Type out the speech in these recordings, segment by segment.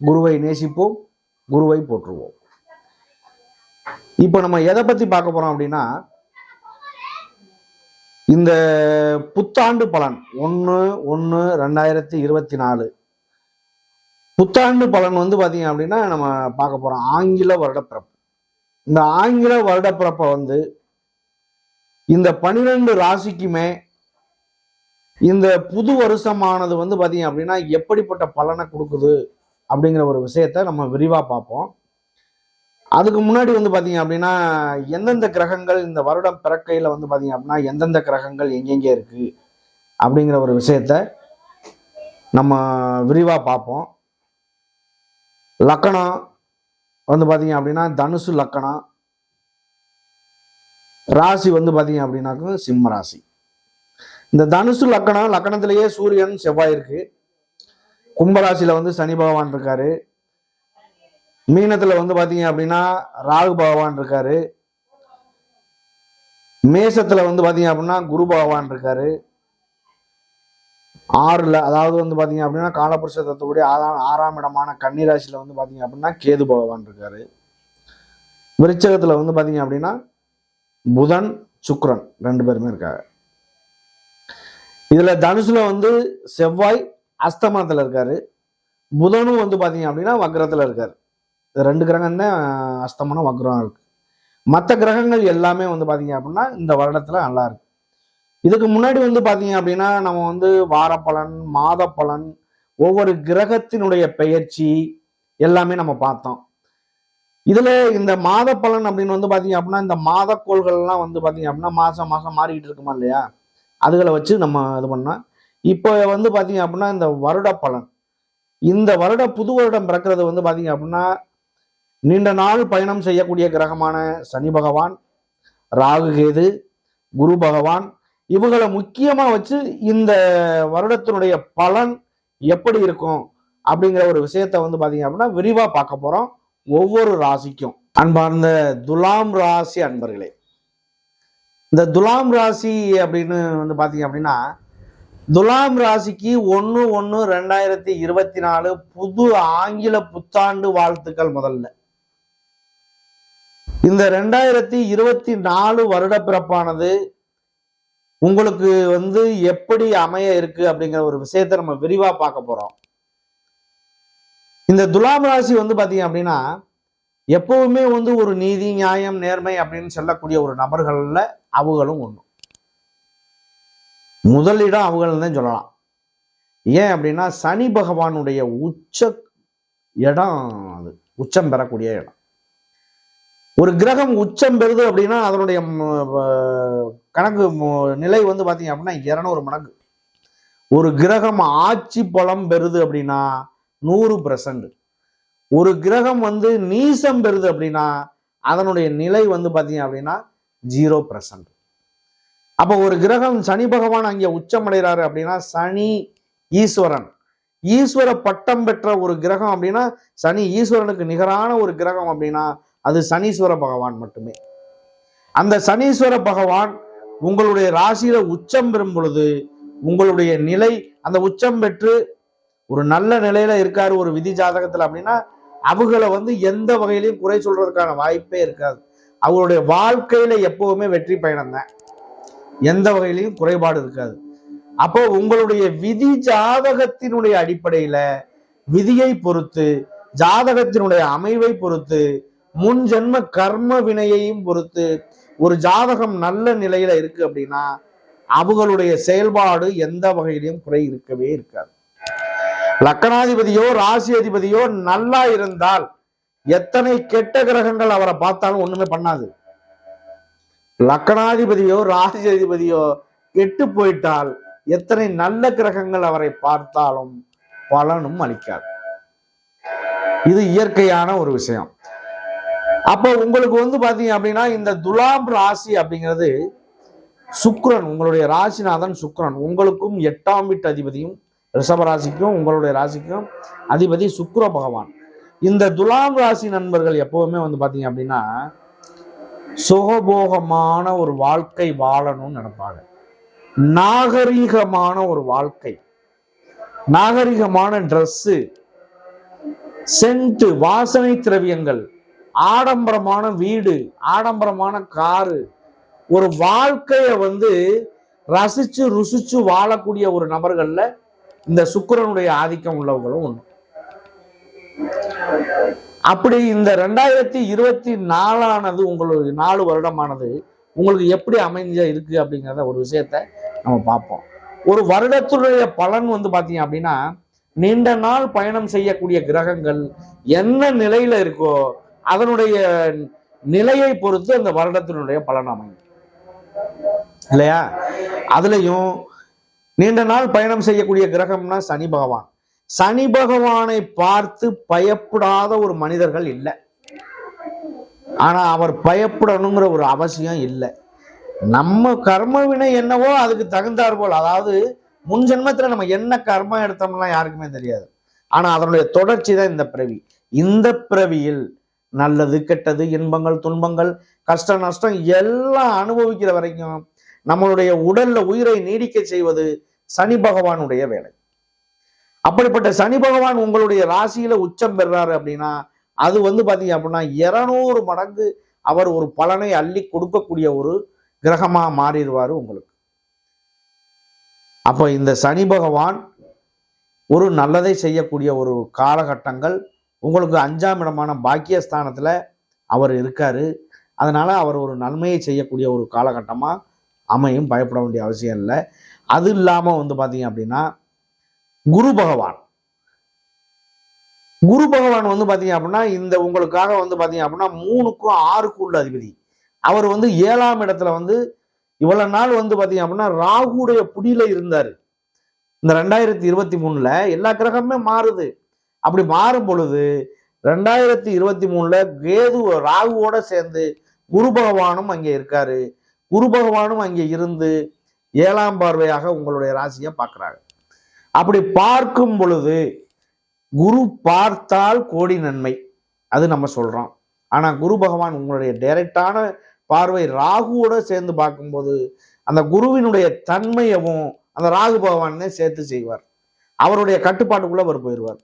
குருவை நேசிப்போம் குருவை போற்றுவோம். இப்போ நம்ம எதை பத்தி பார்க்க போறோம் அப்படின்னா இந்த புத்தாண்டு பலன் ஒன்று ஒன்று ரெண்டாயிரத்தி இருபத்தி நாலு புத்தாண்டு பலன் வந்து பார்த்தீங்க அப்படின்னா நம்ம பார்க்க போறோம் ஆங்கில வருடப்பிறப்பு. இந்த ஆங்கில வருடப்பிறப்பை வந்து இந்த பனிரெண்டு ராசிக்குமே இந்த புது வருஷமானது வந்து பார்த்தீங்க அப்படின்னா எப்படிப்பட்ட பலனை கொடுக்குது? அப்படிங்கிற ஒரு விஷயத்த நம்ம விரிவாக பார்ப்போம். அதுக்கு முன்னாடி வந்து பார்த்தீங்க அப்படின்னா எந்தெந்த கிரகங்கள் இந்த வருடம் பிறக்கையில் வந்து பார்த்தீங்க அப்படின்னா எந்தெந்த கிரகங்கள் எங்கெங்கே இருக்குது அப்படிங்கிற ஒரு விஷயத்த நம்ம விரிவாக பார்ப்போம். லக்கணம் வந்து பார்த்தீங்க அப்படின்னா தனுசு லக்கணம். ராசி வந்து பார்த்தீங்க அப்படின்னாக்க சிம்ம ராசி. இந்த தனுசு லக்கணம் லக்கணத்திலேயே சூரியன் செவ்வாய் இருக்குது கும்பராசியில் வந்து சனி பகவான் இருக்காரு. மீனத்தில் வந்து பார்த்தீங்க அப்படின்னா ராகு பகவான் இருக்காரு. மேசத்தில் வந்து பார்த்தீங்க அப்படின்னா குரு பகவான் இருக்காரு. ஆறில் அதாவது வந்து பார்த்தீங்க அப்படின்னா காலபுருஷ ஆறாம் ஆறாம் இடமான கன்னிராசியில் வந்து பார்த்தீங்க அப்படின்னா கேது பகவான் இருக்காரு. விருச்சகத்தில் வந்து பார்த்தீங்க அப்படின்னா புதன் சுக்ரன் ரெண்டு பேருமே இருக்காங்க. இதில் தனுசில் வந்து செவ்வாய் அஸ்தமனத்தில் இருக்காரு. புதனும் வந்து பார்த்தீங்க அப்படின்னா வக்ரத்தில் இருக்காரு. ரெண்டு கிரகம் தான் அஸ்தமனம் வக்ரம் இருக்கு. மற்ற கிரகங்கள் எல்லாமே வந்து பார்த்தீங்க அப்படின்னா இந்த வருடத்தில் நல்லா இருக்கு. இதுக்கு முன்னாடி வந்து பார்த்தீங்க அப்படின்னா நம்ம வந்து வாரப்பலன் மாத பலன் ஒவ்வொரு கிரகத்தினுடைய பெயர்ச்சி எல்லாமே நம்ம பார்த்தோம். இதில் இந்த மாத பலன் அப்படின்னு வந்து பார்த்தீங்க அப்படின்னா இந்த மாதக்கோள்கள்லாம் வந்து பார்த்தீங்க அப்படின்னா மாதம் மாதம் மாறிக்கிட்டு இருக்குமா இல்லையா? அதுகளை வச்சு நம்ம இது பண்ணோம் இப்போ வந்து பார்த்தீங்க அப்படின்னா இந்த வருட பலன். இந்த வருட புது வருடம் பிறக்கிறது வந்து பார்த்தீங்க அப்படின்னா நீண்ட நாள் பயணம் செய்யக்கூடிய கிரகமான சனி பகவான் ராகு கேது குரு பகவான் இவங்களை முக்கியமாக வச்சு இந்த வருடத்தினுடைய பலன் எப்படி இருக்கும் அப்படிங்கிற ஒரு விஷயத்த வந்து பார்த்தீங்க அப்படின்னா விரிவாக பார்க்க போகிறோம் ஒவ்வொரு ராசிக்கும். அன்பார்ந்த துலாம் ராசி அன்பர்களே இந்த துலாம் ராசி அப்படின்னு வந்து பார்த்தீங்க அப்படின்னா துலாம் ராசிக்கு ஒன்று ஒன்று ரெண்டாயிரத்தி இருபத்தி நாலு புது ஆங்கில புத்தாண்டு வாழ்த்துக்கள் முதல்ல. இந்த ரெண்டாயிரத்தி இருபத்தி நாலு வருட பிறப்பானது உங்களுக்கு வந்து எப்படி அமைய இருக்கு அப்படிங்கிற ஒரு விஷயத்த நம்ம விரிவா பார்க்க போறோம். இந்த துலாம் ராசி வந்து பாத்தீங்க அப்படின்னா எப்பவுமே வந்து ஒரு நீதி நியாயம் நேர்மை அப்படின்னு சொல்லக்கூடிய ஒரு நபர்கள்ல அவங்களும் ஒன்று முதலிடம் அவங்கள் தான் சொல்லலாம். ஏன் அப்படின்னா சனி பகவானுடைய உச்ச இடம் அது. உச்சம் பெறக்கூடிய இடம். ஒரு கிரகம் உச்சம் பெறுது அப்படின்னா அதனுடைய கணக்கு நிலை வந்து பார்த்தீங்க அப்படின்னா இரநூறு மடங்கு. ஒரு கிரகம் ஆட்சி பலம் பெறுது அப்படின்னா நூறு பெர்சன்ட் ஒரு கிரகம் வந்து நீசம் பெறுது அப்படின்னா அதனுடைய நிலை வந்து பார்த்தீங்க அப்படின்னா ஜீரோ பெர்சன்ட் அப்போ ஒரு கிரகம் சனி பகவான் அங்கே உச்சமடைகிறாரு அப்படின்னா சனி ஈஸ்வரன். ஈஸ்வர பட்டம் பெற்ற ஒரு கிரகம் அப்படின்னா சனி ஈஸ்வரனுக்கு நிகரான ஒரு கிரகம் அப்படின்னா அது சனீஸ்வர பகவான் மட்டுமே. அந்த சனீஸ்வர பகவான் உங்களுடைய ராசியில உச்சம் பெறும் பொழுது உங்களுடைய நிலை அந்த உச்சம் பெற்று ஒரு நல்ல நிலையில இருக்காரு ஒரு விதி ஜாதகத்துல அப்படின்னா அவங்கள வந்து எந்த வகையிலையும் குறை சொல்றதுக்கான வாய்ப்பே இருக்காது. அவங்களுடைய வாழ்க்கையில எப்பவுமே வெற்றி பயணம் தான் எந்த வகையிலையும் குறைபாடு இருக்காது. அப்போ உங்களுடைய விதி ஜாதகத்தினுடைய அடிப்படையில விதியை பொறுத்து ஜாதகத்தினுடைய அமைவை பொறுத்து முன் ஜென்ம கர்ம வினையையும் பொறுத்து ஒரு ஜாதகம் நல்ல நிலையில இருக்கு அப்படின்னா அவங்களுடைய செயல்பாடு எந்த வகையிலையும் குறை இருக்கவே இருக்காது. லக்கணாதிபதியோ ராசி அதிபதியோ நல்லா இருந்தால் எத்தனை கெட்ட கிரகங்கள் அவரை பார்த்தாலும் ஒண்ணுமே பண்ணாது. லக்கணாதிபதியோ ராசி அதிபதியோ கெட்டு போயிட்டால் எத்தனை நல்ல கிரகங்கள் அவரை பார்த்தாலும் பலனும் அளிக்காது. இது இயற்கையான ஒரு விஷயம். அப்போ உங்களுக்கு வந்து பாத்தீங்க அப்படின்னா இந்த துலாம் ராசி அப்படிங்கிறது சுக்ரன் உங்களுடைய ராசிநாதன் சுக்ரன். உங்களுக்கும் எட்டாம் வீட்டு அதிபதியும் ரிஷப ராசிக்கும் உங்களுடைய ராசிக்கும் அதிபதி சுக்ர பகவான். இந்த துலாம் ராசி நண்பர்கள் எப்பவுமே வந்து பாத்தீங்க அப்படின்னா சுகபோகமான ஒரு வாழ்க்கை வாழணும்னு நினைப்பாங்க. நாகரீகமான ஒரு வாழ்க்கை. நாகரிகமான ட்ரெஸ்ஸு சென்ட்டு வாசனை திரவியங்கள் ஆடம்பரமான வீடு ஆடம்பரமான காரு ஒரு வாழ்க்கையை வந்து ரசிச்சு ருசிச்சு வாழக்கூடிய ஒரு நபர்களில் இந்த சுக்கிரனுடைய ஆதிக்கம் உள்ளவங்களும் ஒன்று அப்படி இந்த ரெண்டாயிரத்தி இருபத்தி நாலானது உங்களுக்கு நாலு வருடமானது உங்களுக்கு எப்படி அமைஞ்ச இருக்கு அப்படிங்கிறத ஒரு விஷயத்த நம்ம பார்ப்போம். ஒரு வருடத்துடைய பலன் வந்து பாத்தீங்க அப்படின்னா நீண்ட நாள் பயணம் செய்யக்கூடிய கிரகங்கள் என்ன நிலையில இருக்கோ அதனுடைய நிலையை பொறுத்து அந்த வருடத்தினுடைய பலன் அமையும். இல்லையா? அதுலயும் நீண்ட நாள் பயணம் செய்யக்கூடிய கிரகம்னா சனி பகவான். சனி பகவானை பார்த்து பயப்படாத ஒரு மனிதர்கள் இல்லை. ஆனா அவர் பயப்படணுங்கிற ஒரு அவசியம் இல்லை. நம்ம கர்ம வினை என்னவோ அதுக்கு தகுந்தாற் போல். அதாவது முன் ஜென்மத்தில் நம்ம என்ன கர்மம் எடுத்தோம்னா யாருக்குமே தெரியாது. ஆனால் அதனுடைய தொடர்ச்சி தான் இந்த பிறவி. இந்த பிறவியில் நல்லது கெட்டது இன்பங்கள் துன்பங்கள் கஷ்ட நஷ்டம் எல்லாம் அனுபவிக்கிற வரைக்கும் நம்மளுடைய உடல்ல உயிரை நீடிக்க செய்வது சனி பகவானுடைய வேலை. அப்படிப்பட்ட சனி பகவான் உங்களுடைய ராசியில உச்சம் பெறாரு அப்படின்னா அது வந்து பாத்தீங்க அப்படின்னா இருநூறு மடங்கு அவர் ஒரு பலனை அள்ளி கொடுக்கக்கூடிய ஒரு கிரகமா மாறிடுவார் உங்களுக்கு. அப்போ இந்த சனி பகவான் ஒரு நல்லதை செய்யக்கூடிய ஒரு காலகட்டங்கள் உங்களுக்கு அஞ்சாம் இடமான பாக்கியஸ்தானத்துல அவர் இருக்காரு. அதனால அவர் ஒரு நன்மையை செய்யக்கூடிய ஒரு காலகட்டமா அமையும் பயப்பட வேண்டிய அவசியம் இல்லை. அது இல்லாம வந்து பாத்தீங்க அப்படின்னா குரு பகவான். குரு பகவான் வந்து பார்த்தீங்க அப்படின்னா இந்த உங்களுக்காக வந்து பார்த்தீங்க அப்படின்னா மூணுக்கும் ஆறுக்கும் உள்ள அதிபதி. அவர் வந்து ஏழாம் இடத்துல வந்து இவ்வளவு நாள் வந்து பார்த்தீங்க அப்படின்னா ராகுடைய புடியில இருந்தார். இந்த ரெண்டாயிரத்தி இருபத்தி மூணுல எல்லா கிரகமே மாறுது. அப்படி மாறும் பொழுது ரெண்டாயிரத்தி இருபத்தி மூணுல கேது ராகுவோட சேர்ந்து குரு பகவானும் அங்கே இருக்காரு. குரு பகவானும் அங்கே இருந்து ஏழாம் பார்வையாக உங்களுடைய ராசியை பார்க்குறாங்க அப்படி பார்க்கும் பொழுது குரு பார்த்தால் கோடி நன்மை. அது நம்ம சொல்றோம். ஆனா குரு பகவான் உங்களுடைய டைரக்டான பார்வை ராகுவோட சேர்ந்து பார்க்கும்போது அந்த குருவினுடைய தன்மையவும் அந்த ராகு பகவானே சேர்த்து செய்வார். அவருடைய கட்டுப்பாட்டுக்குள்ள அவர் போயிடுவார்.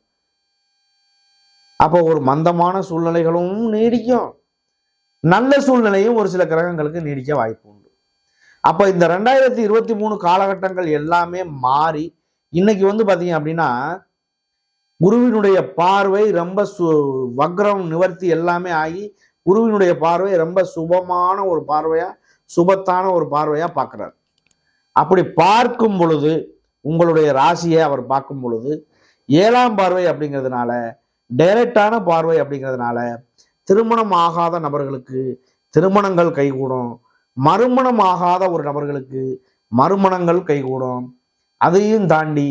அப்போ ஒரு மந்தமான சூழ்நிலைகளும் நீடிக்கும். நல்ல சூழ்நிலையும் ஒரு சில கிரகங்களுக்கு நீடிக்க வாய்ப்பு உண்டு. அப்போ இந்த ரெண்டாயிரத்தி இருபத்தி மூணு காலகட்டங்கள் எல்லாமே மாறி இன்னைக்கு வந்து பார்த்தீங்க அப்படின்னா குருவினுடைய பார்வை ரொம்ப சு வக்ரம் நிவர்த்தி எல்லாமே ஆகி குருவினுடைய பார்வை ரொம்ப சுபமான ஒரு பார்வையா சுபத்தான ஒரு பார்வையா பார்க்குறார். அப்படி பார்க்கும் பொழுது உங்களுடைய ராசியை அவர் பார்க்கும் பொழுது ஏழாம் பார்வை அப்படிங்கிறதுனால டைரக்டான பார்வை அப்படிங்கிறதுனால திருமணம் ஆகாத நபர்களுக்கு திருமணங்கள் கைகூடும். மறுமணம் ஆகாத ஒரு நபர்களுக்கு மறுமணங்கள் கைகூடும். அதையும் தாண்டி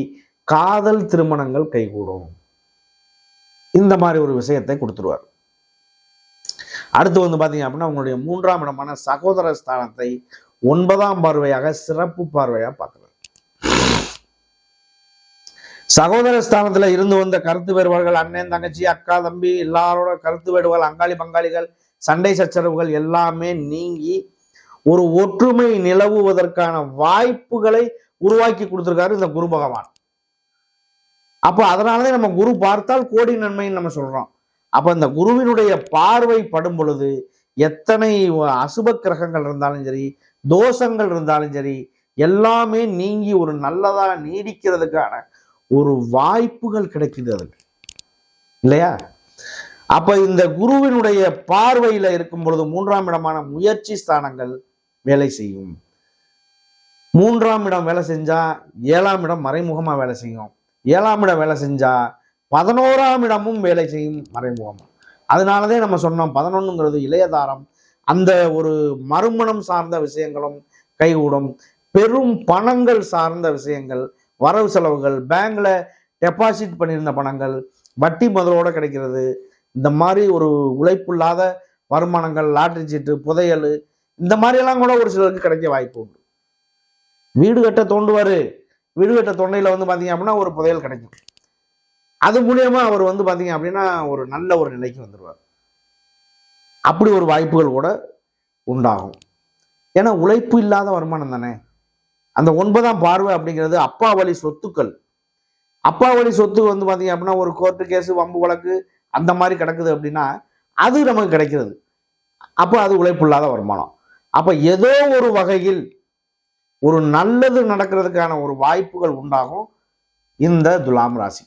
காதல் திருமணங்கள் கைகூடும். இந்த மாதிரி ஒரு விஷயத்தை கொடுத்துருவார். அடுத்து வந்து பார்த்தீங்க அப்படின்னா உங்களுடைய மூன்றாம் இடமான சகோதர ஸ்தானத்தை ஒன்பதாம் பார்வையாக சிறப்பு பார்வையாக பார்க்குறாரு. சகோதர ஸ்தானத்தில் இருந்து வந்த கருத்து வேறுபாடுகள் அண்ணன் தங்கச்சி அக்கா தம்பி எல்லாரோட கருத்து வேடுவர்கள் அங்காளி பங்காளிகள் சண்டை சச்சரவுகள் எல்லாமே நீங்கி ஒரு ஒற்றுமை நிலவுவதற்கான வாய்ப்புகளை உருவாக்கி கொடுத்துருக்காரு இந்த குரு பகவான். அப்போ அதனாலதான் நம்ம குரு பார்த்தால் கோடி நன்மைன்னு நம்ம சொல்றோம். அப்ப இந்த குருவினுடைய பார்வை படும் பொழுது எத்தனை அசுப கிரகங்கள் இருந்தாலும் சரி தோஷங்கள் இருந்தாலும் சரி எல்லாமே நீங்கி ஒரு நல்லதா நீடிக்கிறதுக்கான ஒரு வாய்ப்புகள் கிடைக்குது அதுக்கு. இல்லையா? அப்ப இந்த குருவினுடைய பார்வையில இருக்கும் பொழுது மூன்றாம் இடமான முயற்சி ஸ்தானங்கள் வேலை செய்யும். மூன்றாம் இடம் வேலை செஞ்சால் ஏழாம் இடம் மறைமுகமாக வேலை செய்யும். ஏழாம் இடம் வேலை செஞ்சால் பதினோராம் இடமும் வேலை செய்யும் மறைமுகமா. அதனாலதே நம்ம சொன்னோம் பதினொன்றுங்கிறது இளையதாரம் அந்த ஒரு மறுமணம் சார்ந்த விஷயங்களும் கைகூடும். பெரும் பணங்கள் சார்ந்த விஷயங்கள் வரவு செலவுகள் பேங்க்ல டெபாசிட் பண்ணியிருந்த பணங்கள் வட்டி முதலோட கிடைக்கிறது. இந்த மாதிரி ஒரு உழைப்பில்லாத வருமானங்கள் லாட்டரி சீட்டு புதையல் இந்த மாதிரியெல்லாம் கூட ஒரு சிலருக்கு கிடைக்க வாய்ப்பு உண்டு. வீடு கட்ட தோண்டுவார். வீடு கட்ட தொண்டையில் வந்து பார்த்தீங்க அப்படின்னா ஒரு புதையல் கிடைக்கும். அது மூலியமா அவர் வந்து பார்த்தீங்க அப்படின்னா ஒரு நல்ல ஒரு நிலைக்கு வந்துடுவார் அப்படி ஒரு வாய்ப்புகள் கூட உண்டாகும். ஏன்னா உழைப்பு இல்லாத வருமானம் தானே. அந்த ஒன்பதாம் பார்வை அப்படிங்கிறது அப்பா வழி சொத்துக்கள். அப்பா வழி சொத்து வந்து பார்த்தீங்க அப்படின்னா ஒரு கோர்ட்டு கேஸு வம்பு வழக்கு அந்த மாதிரி கிடக்குது அப்படின்னா அது நமக்கு கிடைக்கிறது. அப்போ அது உழைப்பு இல்லாத வருமானம். அப்போ ஏதோ ஒரு வகையில் ஒரு நல்லது நடக்கிறதுக்கான ஒரு வாய்ப்புகள் உண்டாகும் இந்த துலாம் ராசி.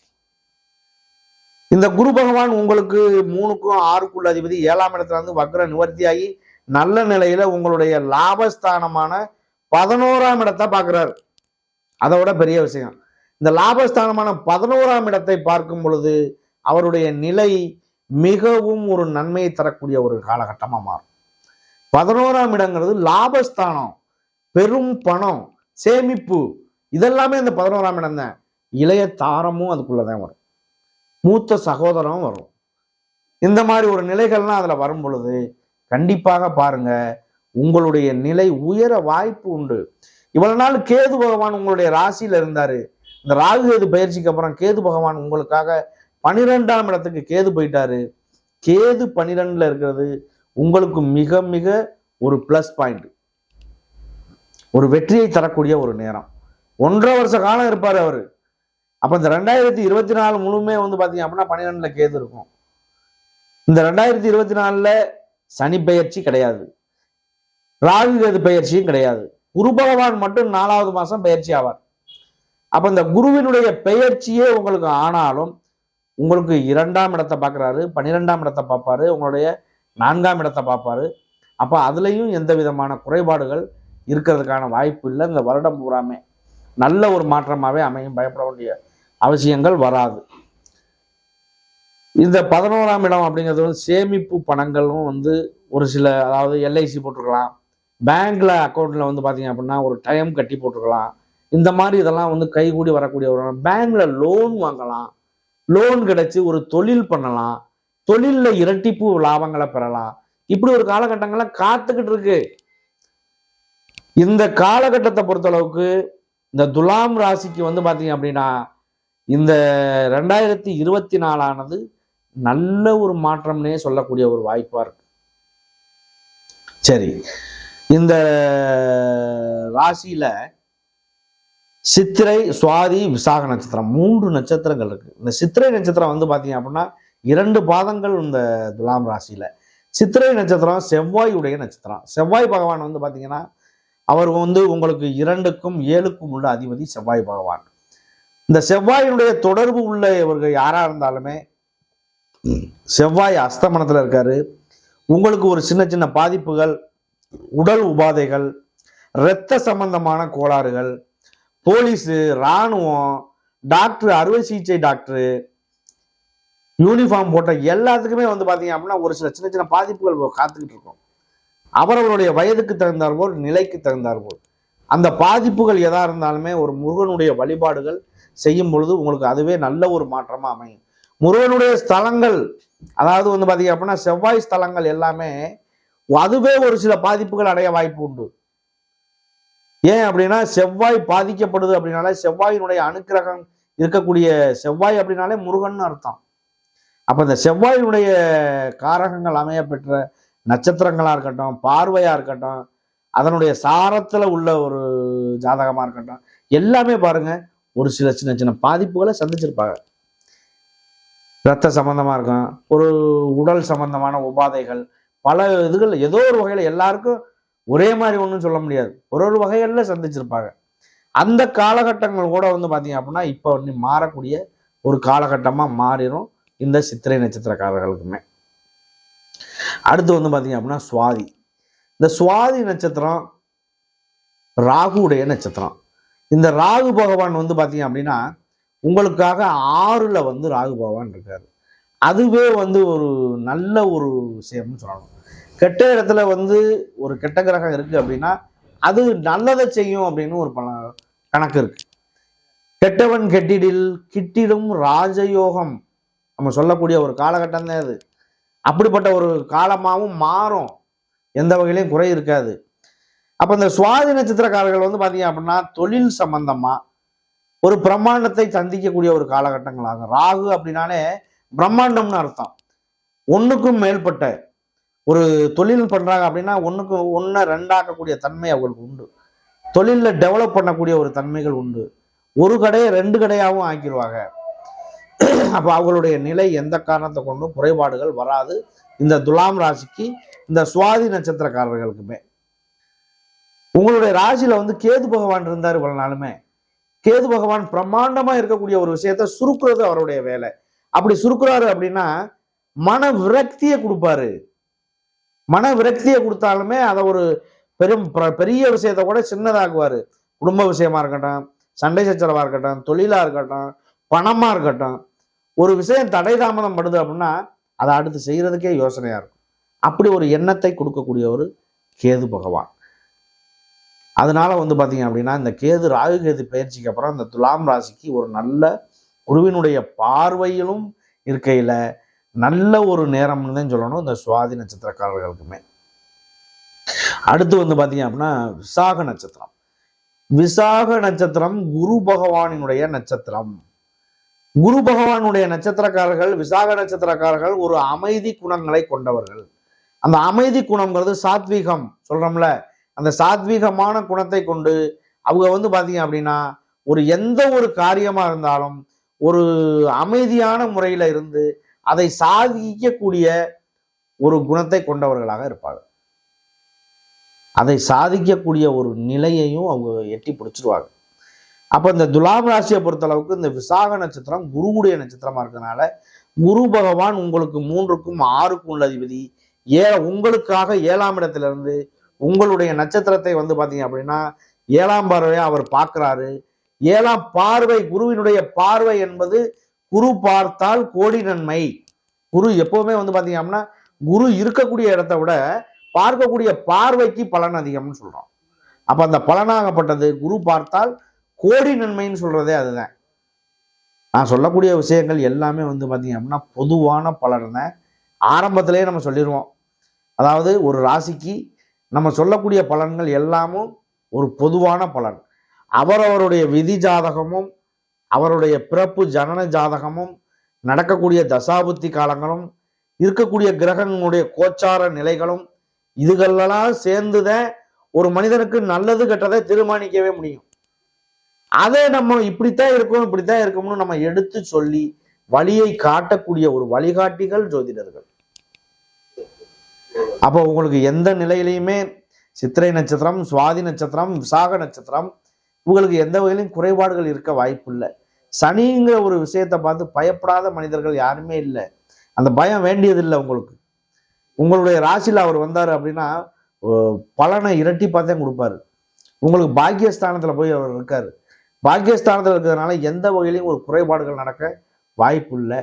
இந்த குரு பகவான் உங்களுக்கு மூணுக்கும் ஆறுக்குள்ள அதிபதி. ஏழாம் இடத்துல இருந்து வக்ர நிவர்த்தியாகி நல்ல நிலையில உங்களுடைய லாபஸ்தானமான பதினோராம் இடத்தை பார்க்குறாரு. அதை விட பெரிய விஷயம். இந்த லாபஸ்தானமான பதினோராம் இடத்தை பார்க்கும் பொழுது அவருடைய நிலை மிகவும் ஒரு நன்மையை தரக்கூடிய ஒரு காலகட்டமாக மாறும். பதினோராம் இடங்கிறது லாபஸ்தானம் பெரும் பணம் சேமிப்பு. இதெல்லாமே இந்த பதினோராம் இடம் தான் இளைய தாரமும் அதுக்குள்ளதான் வரும். மூத்த சகோதரம் வரும். இந்த மாதிரி ஒரு நிலைகள்லாம் அதில் வரும் பொழுது கண்டிப்பாக பாருங்க உங்களுடைய நிலை உயர வாய்ப்பு உண்டு. இவ்வளவு நாள் கேது பகவான் உங்களுடைய ராசியில இருந்தாரு. இந்த ராகு கேது பயிற்சிக்கு அப்புறம் கேது பகவான் உங்களுக்காக பனிரெண்டாம் இடத்துக்கு கேது போயிட்டாரு. கேது பனிரெண்டுல இருக்கிறது உங்களுக்கு மிக மிக ஒரு ப்ளஸ் பாயிண்ட் ஒரு வெற்றியை தரக்கூடிய ஒரு நேரம். ஒன்றரை வருஷ காலம் இருப்பார் அவர். அப்போ இந்த ரெண்டாயிரத்தி இருபத்தி நாலு முழுமே வந்து பார்த்தீங்க அப்படின்னா பன்னிரெண்டில் கேது இருக்கும். இந்த ரெண்டாயிரத்தி இருபத்தி நாலில் சனி பெயர்ச்சி கிடையாது. ராகு கேது பெயர்ச்சியும் கிடையாது. குரு பகவான் மட்டும் நாலாவது மாதம் பெயர்ச்சி ஆவார். அப்போ இந்த குருவினுடைய பெயர்ச்சியே உங்களுக்கு ஆனாலும் உங்களுக்கு இரண்டாம் இடத்தை பார்க்குறாரு பன்னிரெண்டாம் இடத்தை பார்ப்பாரு உங்களுடைய நான்காம் இடத்தை பார்ப்பாரு. அப்போ அதுலேயும் எந்த விதமான குறைபாடுகள் இருக்கிறதுக்கான வாய்ப்பு இல்லை. இந்த வருடம் பூராமே நல்ல ஒரு மாற்றமாகவே அமையும். பயப்பட வேண்டிய அவசியங்கள் வராது. இந்த பதினோராம் இடம் அப்படிங்கிறது வந்து சேமிப்பு பணங்களும் வந்து ஒரு சில அதாவது எல்ஐசி போட்டிருக்கலாம். பேங்க்ல அக்கௌண்ட்ல வந்து பார்த்தீங்க அப்படின்னா ஒரு டைம் கட்டி போட்டிருக்கலாம். இந்த மாதிரி இதெல்லாம் வந்து கைகூடி வரக்கூடிய ஒரு பேங்க்ல லோன் வாங்கலாம். லோன் கிடைச்சி ஒரு தொழில் பண்ணலாம். தொழிலில் இரட்டிப்பு லாபங்களை பெறலாம். இப்படி ஒரு காலகட்டங்களை காத்துக்கிட்டு இருக்கு. இந்த காலகட்டத்தை பொறுத்தளவுக்கு இந்த துலாம் ராசிக்கு வந்து பார்த்தீங்க அப்படின்னா இந்த ரெண்டாயிரத்தி இருபத்தி நாலானது நல்ல ஒரு மாற்றம்னே சொல்லக்கூடிய ஒரு வாய்ப்பாக இருக்கு. சரி. இந்த ராசியில் சித்திரை சுவாதி விசாக நட்சத்திரம் மூன்று நட்சத்திரங்கள் இருக்கு. இந்த சித்திரை நட்சத்திரம் வந்து பார்த்தீங்க அப்படின்னா இரண்டு பாதங்கள் இந்த துலாம் ராசியில். சித்திரை நட்சத்திரம் செவ்வாயுடைய நட்சத்திரம். செவ்வாய் பகவான் வந்து பார்த்தீங்கன்னா அவர் வந்து உங்களுக்கு இரண்டுக்கும் ஏழுக்கும் உள்ள அதிபதி செவ்வாய் பகவான். இந்த செவ்வாயினுடைய தொடர்பு உள்ள இவர்கள் யாராக இருந்தாலுமே செவ்வாய் அஸ்தமனத்தில் இருக்காரு. உங்களுக்கு ஒரு சின்ன சின்ன பாதிப்புகள் உடல் உபாதைகள் இரத்த சம்பந்தமான கோளாறுகள் போலீஸு இராணுவம் டாக்டர் அறுவை சிகிச்சை டாக்டரு யூனிஃபார்ம் போட்ட எல்லாத்துக்குமே வந்து பார்த்தீங்க அப்படின்னா ஒரு சில சின்ன சின்ன பாதிப்புகள் காத்துக்கிட்டு இருக்கும். அவரவருடைய வயதுக்கு தகுந்தாற்போல் நிலைக்கு தகுந்தாற்போல் அந்த பாதிப்புகள் எதா இருந்தாலுமே ஒரு முருகனுடைய வழிபாடுகள் செய்யும் பொழுது உங்களுக்கு அதுவே நல்ல ஒரு மாற்றமாக அமையும். முருகனுடைய ஸ்தலங்கள் அதாவது வந்து பார்த்தீங்க அப்படின்னா செவ்வாய் ஸ்தலங்கள் எல்லாமே அதுவே ஒரு சில பாதிப்புகள் அடைய வாய்ப்பு உண்டு. ஏன் அப்படின்னா செவ்வாய் பாதிக்கப்படுது அப்படின்னாலே செவ்வாயினுடைய அனுக்கிரகம் இருக்கக்கூடிய செவ்வாய் அப்படின்னாலே முருகன் அர்த்தம். அப்போ இந்த செவ்வாயினுடைய காரகங்கள் அமைய பெற்ற இருக்கட்டும் பார்வையாக இருக்கட்டும் அதனுடைய சாரத்தில் உள்ள ஒரு ஜாதகமாக இருக்கட்டும் எல்லாமே பாருங்க ஒரு சில சின்ன சின்ன பாதிப்புகளை சந்திச்சிருப்பாங்க. ரத்த சம்பந்தமாக இருக்கும் ஒரு உடல் சம்பந்தமான உபாதைகள் பல இதுகள் ஏதோ ஒரு வகையில் எல்லாருக்கும் ஒரே மாதிரி ஒன்றும் சொல்ல முடியாது. ஒரு ஒரு வகைகளில் சந்திச்சிருப்பாங்க. அந்த காலகட்டங்கள் கூட வந்து பார்த்தீங்க அப்படின்னா இப்போ வந்து மாறக்கூடிய ஒரு காலகட்டமாக மாறிடும் இந்த சித்திரை நட்சத்திரக்காரர்களுக்குமே. அடுத்து வந்து பார்த்தீங்க அப்படின்னா சுவாதி. இந்த சுவாதி நட்சத்திரம் ராகுடைய நட்சத்திரம். இந்த ராகு பகவான் வந்து பார்த்தீங்க அப்படின்னா உங்களுக்காக ஆறில் வந்து ராகு பகவான் இருக்கார். அதுவே வந்து ஒரு நல்ல ஒரு விஷயம்னு சொல்லணும். கெட்ட இடத்துல வந்து ஒரு கெட்ட கிரகம் இருக்குது அப்படின்னா அது நல்லதை செய்யும் அப்படின்னு ஒரு பல கணக்கு இருக்கு. கெட்டவன் கெட்டிடில் கிட்டிடும் ராஜயோகம். நம்ம சொல்லக்கூடிய ஒரு காலகட்டம் தான் அது. அப்படிப்பட்ட ஒரு காலமாகவும் மாறும். எந்த வகையிலையும் குறை இருக்காது. அப்போ இந்த சுவாதி நட்சத்திரக்காரர்கள் வந்து பார்த்தீங்க அப்படின்னா தொழில் சம்பந்தமாக ஒரு பிரம்மாண்டத்தை சந்திக்கக்கூடிய ஒரு காலகட்டங்களாகும். ராகு அப்படின்னாலே பிரம்மாண்டம்னு அர்த்தம். ஒன்றுக்கும் மேற்பட்ட ஒரு தொழில் பண்ணுறாங்க அப்படின்னா ஒன்றுக்கு ஒன்றை ரெண்டாக்கக்கூடிய தன்மை அவங்களுக்கு உண்டு. தொழிலில் டெவலப் பண்ணக்கூடிய ஒரு தன்மைகள் உண்டு. ஒரு கடையை ரெண்டு கடையாகவும் ஆக்கிடுவாங்க அப்போ அவங்களுடைய நிலை எந்த காரணத்தை கொண்டும் குறைபாடுகள் வராது. இந்த துலாம் ராசிக்கு இந்த சுவாதி நட்சத்திரக்காரர்களுக்குமே. உங்களுடைய ராசியில வந்து கேது பகவான் இருந்தார் இவ்வளவு நாளுமே. கேது பகவான் பிரம்மாண்டமா இருக்கக்கூடிய ஒரு விஷயத்த சுருக்குறது அவருடைய வேலை. அப்படி சுருக்குறாரு அப்படின்னா மன விரக்தியை கொடுப்பாரு. மன விரக்தியை கொடுத்தாலுமே அதை ஒரு பெரும் பிர- பெரிய விஷயத்த கூட சின்னதாக்குவாரு. குடும்ப விஷயமா இருக்கட்டும் சண்டை சச்சரவா இருக்கட்டும் தொழிலா இருக்கட்டும் பணமா இருக்கட்டும் ஒரு விஷயம் தடை தாமதம் படுது அப்படின்னா அதை அடுத்து செய்கிறதுக்கே யோசனையாக இருக்கும். அப்படி ஒரு எண்ணத்தை கொடுக்கக்கூடிய ஒரு கேது பகவான். அதனால வந்து பார்த்தீங்க அப்படின்னா இந்த கேது ராகு கேது பயிற்சிக்கு அப்புறம் இந்த துலாம் ராசிக்கு ஒரு நல்ல குருவினுடைய பார்வையிலும் இருக்கையில் நல்ல ஒரு நேரம்னு தான் சொல்லணும் இந்த சுவாதி நட்சத்திரக்காரர்களுக்குமே. அடுத்து வந்து பார்த்தீங்க அப்படின்னா விசாக நட்சத்திரம். விசாக நட்சத்திரம் குரு பகவானினுடைய நட்சத்திரம். குரு பகவானுடைய நட்சத்திரக்காரர்கள் விசாக நட்சத்திரக்காரர்கள் ஒரு அமைதி குணங்களை கொண்டவர்கள். அந்த அமைதி குணம்ங்கிறது சாத்வீகம் சொல்றோம்ல. அந்த சாத்வீகமான குணத்தை கொண்டு அவங்க வந்து பாத்தீங்க அப்படின்னா ஒரு எந்த ஒரு காரியமா இருந்தாலும் ஒரு அமைதியான முறையில இருந்து அதை சாதிக்கக்கூடிய ஒரு குணத்தை கொண்டவர்களாக இருப்பாங்க அதை சாதிக்கக்கூடிய ஒரு நிலையையும் அவங்க எட்டி பிடிச்சிருவாங்க அப்போ இந்த துலாம் ராசியை பொறுத்தளவுக்கு இந்த விசாக நட்சத்திரம் குருவுடைய நட்சத்திரமா இருக்கிறதுனால குரு பகவான் உங்களுக்கு மூன்றுக்கும் ஆறுக்கும் உள்ள அதிபதி. ஏ உங்களுக்காக ஏழாம் இடத்திலிருந்து உங்களுடைய நட்சத்திரத்தை வந்து பார்த்தீங்க அப்படின்னா ஏழாம் பார்வையை அவர் பார்க்கிறாரு. ஏழாம் பார்வை குருவினுடைய பார்வை என்பது குரு பார்த்தால் கோடி நன்மை. குரு எப்பவுமே வந்து பார்த்தீங்க அப்படின்னா குரு இருக்கக்கூடிய இடத்த விட பார்க்கக்கூடிய பார்வைக்கு பலன் அதிகம்னு சொல்கிறோம் அப்போ அந்த பலனாகப்பட்டது குரு பார்த்தால் கோடி நன்மைன்னு சொல்கிறதே அதுதான். நான் சொல்லக்கூடிய விஷயங்கள் எல்லாமே வந்து பார்த்திங்க அப்படின்னா பொதுவான பலனை ஆரம்பத்திலேயே நம்ம சொல்லிடுவோம் அதாவது ஒரு ராசிக்கு நம்ம சொல்லக்கூடிய பலன்கள் எல்லாமும் ஒரு பொதுவான பலன். அவரவருடைய விதி ஜாதகமும் அவருடைய பிறப்பு ஜனன ஜாதகமும் நடக்கக்கூடிய தசாபுத்தி காலங்களும் இருக்கக்கூடிய கிரகங்களுடைய கோச்சார நிலைகளும் இதுகளெல்லாம் சேர்ந்துதான் ஒரு மனிதனுக்கு நல்லது கெட்டதை தீர்மானிக்கவே முடியும். அதை நம்ம இப்படித்தான் இருக்கும் இப்படித்தான் இருக்கும்னு நம்ம எடுத்து சொல்லி வழியை காட்டக்கூடிய ஒரு வழிகாட்டிகள் ஜோதிடர்கள். அப்போ உங்களுக்கு எந்த நிலையிலையுமே சித்திரை நட்சத்திரம் சுவாதி நட்சத்திரம் விசாக நட்சத்திரம் உங்களுக்கு எந்த வகையிலும் குறைபாடுகள் இருக்க வாய்ப்பு இல்லை சனிங்கிற ஒரு விஷயத்தை பார்த்து பயப்படாத மனிதர்கள் யாருமே இல்லை. அந்த பயம் வேண்டியதில்லை உங்களுக்கு. உங்களுடைய ராசியில் அவர் வந்தார் அப்படின்னா பலனை இரட்டி பார்த்தே கொடுப்பாரு. உங்களுக்கு பாக்கியஸ்தானத்தில் போய் அவர் இருக்காரு. பாக்கியஸ்தானத்தில் இருக்கிறதுனால எந்த வகையிலையும் ஒரு குறைபாடுகள் நடக்க வாய்ப்பு இல்லை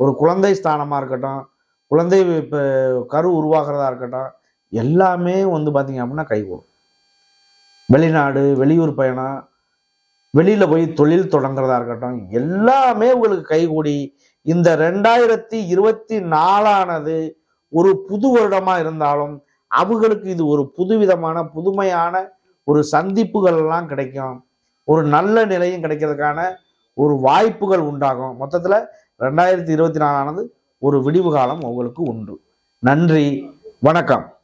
ஒரு குழந்தை ஸ்தானமாக இருக்கட்டும் குழந்தை இப்போ கரு உருவாகிறதா இருக்கட்டும் எல்லாமே வந்து பார்த்தீங்க அப்படின்னா கைகூடும் வெளிநாடு வெளியூர் பயணம் வெளியில் போய் தொழில் தொடங்குறதா இருக்கட்டும் எல்லாமே உங்களுக்கு கைகூடி இந்த ரெண்டாயிரத்தி இருபத்தி நாலானது ஒரு புது வருடமாக இருந்தாலும் அவங்களுக்கு இது ஒரு புதுவிதமான புதுமையான ஒரு சந்திப்புகள் எல்லாம் கிடைக்கும். ஒரு நல்ல நிலையும் கிடைக்கிறதுக்கான ஒரு வாய்ப்புகள் உண்டாகும். மொத்தத்தில் ரெண்டாயிரத்தி இருபத்தி நாலானது ஒரு விடிவு காலம் உங்களுக்கு உண்டு. நன்றி. வணக்கம்.